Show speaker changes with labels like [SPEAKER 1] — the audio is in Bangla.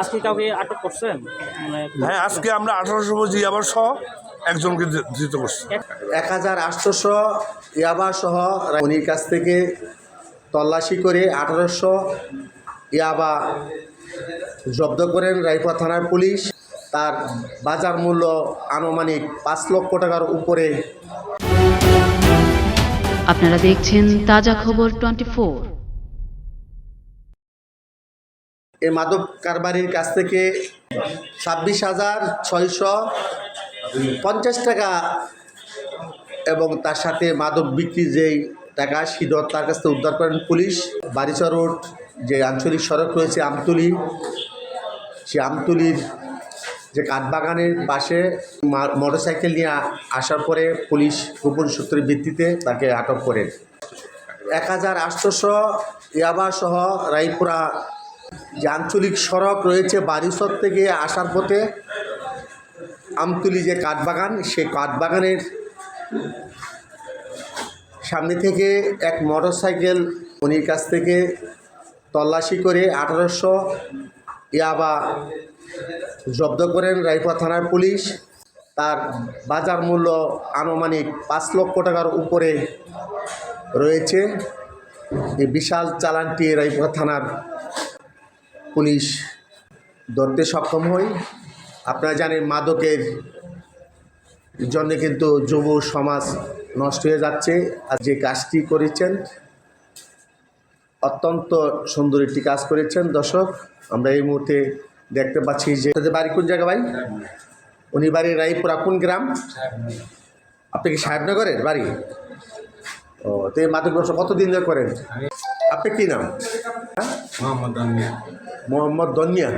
[SPEAKER 1] আজকে কাউকে আটক করছেন? মানে
[SPEAKER 2] হ্যাঁ আজকে আমরা আঠারোশো বজি আবার সহ একজনকে ধৃত করছি।
[SPEAKER 3] এক হাজার আটশোশো ইয়াবা সহ উনির কাছ থেকে তল্লাশি করে আঠারোশো ইয়াবা জব্দ করেন রায়পুরা থানার পুলিশ। তার বাজার মূল্য আনুমানিক পাঁচ লক্ষ টাকার উপরে।
[SPEAKER 4] আপনারা দেখছেন তাজা খবর টোয়েন্টি
[SPEAKER 3] এই মাদক কারবারির কাছ থেকে ছাব্বিশ হাজার ছয়শো পঞ্চাশ টাকা এবং তার সাথে মাদক বিক্রি যেই টাকা, সিডর তার কাছ থেকে উদ্ধার করেন পুলিশ। বারিচর রোড যে আঞ্চলিক সড়ক রয়েছে আমতুলি, সে আমতুলির যে কাঠবাগানের পাশে মোটরসাইকেল নিয়ে আসার পরে পুলিশ গোপন সূত্রের ভিত্তিতে তাকে আটক করেন। এক হাজার আটশোশো ইয়াবাসহ রায়পুরা যে আঞ্চলিক সড়ক রয়েছে বারিসর থেকে আসার পথে আমতুলি যে কাঠবাগান, সেই কাঠবাগানের সামনে থেকে এক মোটর সাইকেল উনির কাছ থেকে তল্লাশি করে আঠারোশো ইয়াবা জব্দ করেন রায়পুরা থানার পুলিশ। তার বাজার মূল্য আনুমানিক পাঁচ লক্ষ টাকার উপরে রয়েছে। এই বিশাল চালানটি রায়পুরা থানার পুলিশ ধরতে সক্ষম হই। আপনারা জানেন মাদকের জন্য কিন্তু যুব সমাজ নষ্ট হয়ে যাচ্ছে। আর যে কাজটি করেছেন, অত্যন্ত সুন্দর একটি কাজ করেছেন। দর্শক, আমরা এই মুহূর্তে দেখতে পাচ্ছি যে তাদের বাড়ি কোন জায়গা ভাই? উনি বাড়ি রায়পুরা, কোন গ্রাম? আপনি কি সাহেবনগরের বাড়ি? ও, তো এই মাদক ব্যবসা কতদিন ধরে করেন? আপনি কি নাম? হ্যাঁ?
[SPEAKER 5] મોહમ્મદ અન્ય
[SPEAKER 3] મોહમ્મદ અન્ય